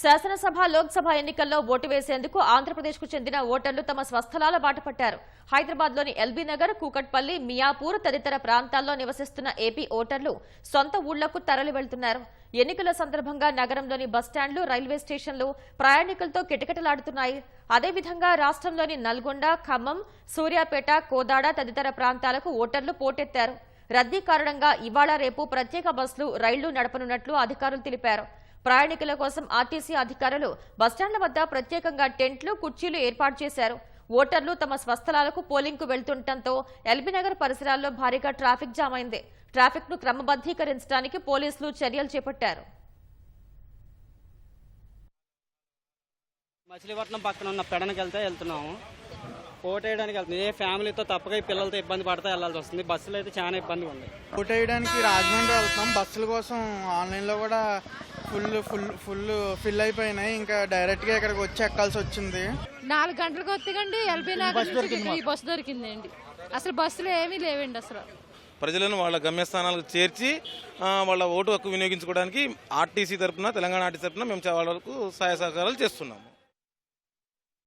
శాసనసభ లోక్సభ ఎన్నికల్లో ఓటు వేసేందుకు ఆంధ్రప్రదేశ్కు చెందిన ఓటర్లు తమ స్వస్థలాల బాట పట్టారు. హైదరాబాద్లోని ఎల్బీ నగర్ కూకట్పల్లి మియాపూర్ తదితర ప్రాంతాల్లో నివసిస్తున్న ఏపీ ఓటర్లు సొంత ఊళ్ళకు తరలి వెళ్తున్నారు. ఎన్నికల సందర్భంగా నగరంలోని బస్టాండ్లు రైల్వే స్టేషన్లు ప్రయాణికులతో కిటకిటలాడుతున్నాయి. అదేవిధంగా రాష్ట్రంలోని నల్గొండ ఖమ్మం సూర్యాపేట కోదాడ తదితర ప్రాంతాలకు ఓటర్లు పోటెత్తారు. రద్దీ కారణంగా ఇవాళ రేపు ప్రత్యేక బస్సులు రైళ్ళు నడపనున్నట్లు అధికారులు తెలిపారు. ప్రయాణికుల కోసం ఆర్టీసీ అధికారులు బస్టాండ్ల వద్ద ప్రత్యేకంగా టెంట్లు కుర్చీలు ఏర్పాటు చేశారు. ఓటర్లు తమ స్వస్థలాలకు పోలింగ్కు వెళ్తుండటంతో ఎల్బీనగర్ పరిసరాల్లో భారీగా ట్రాఫిక్ జామ్ అయింది. ట్రాఫిక్ను క్రమబద్దీకరించడానికి పోలీసులు చర్యలు చేపట్టారు. మచిలీపట్నం పక్కన ఉన్న పెడనకి వెళ్తే వెళ్తున్నాము. ఓటేయడానికి వెళ్తుంది ఏ ఫ్యామిలీతో తప్పగా ఈ పిల్లలతో ఇబ్బంది పడితే వెళ్ళాల్సి వస్తుంది. బస్సులో అయితే చాలా ఇబ్బందిగా ఉంది. ఓట్ వేయడానికి రాజమండ్రి వెళ్తాం బస్సుల కోసం ఆన్లైన్లో కూడా ఫుల్ ఫుల్ ఫుల్ ఫిల్ అయిపోయినాయి. ఇంకా డైరెక్ట్గా ఇక్కడికి వచ్చి ఎక్కాల్సి వచ్చింది. నాలుగు గంటలకు వస్తేకండి ఎల్బీ నగర్ నుంచి ఈ బస్సు దొరికిందండి అసలు బస్సులు ఏమీ లేవండి అసలు. ప్రజలను వాళ్ళ గమ్యస్థానాలకు చేర్చి వాళ్ళ ఓటు హక్కు వినియోగించుకోవడానికి ఆర్టీసీ తరపున తెలంగాణ ఆర్టీసీ తరపున మేము చాలా వరకు సహాయ సహకారాలు చేస్తున్నాం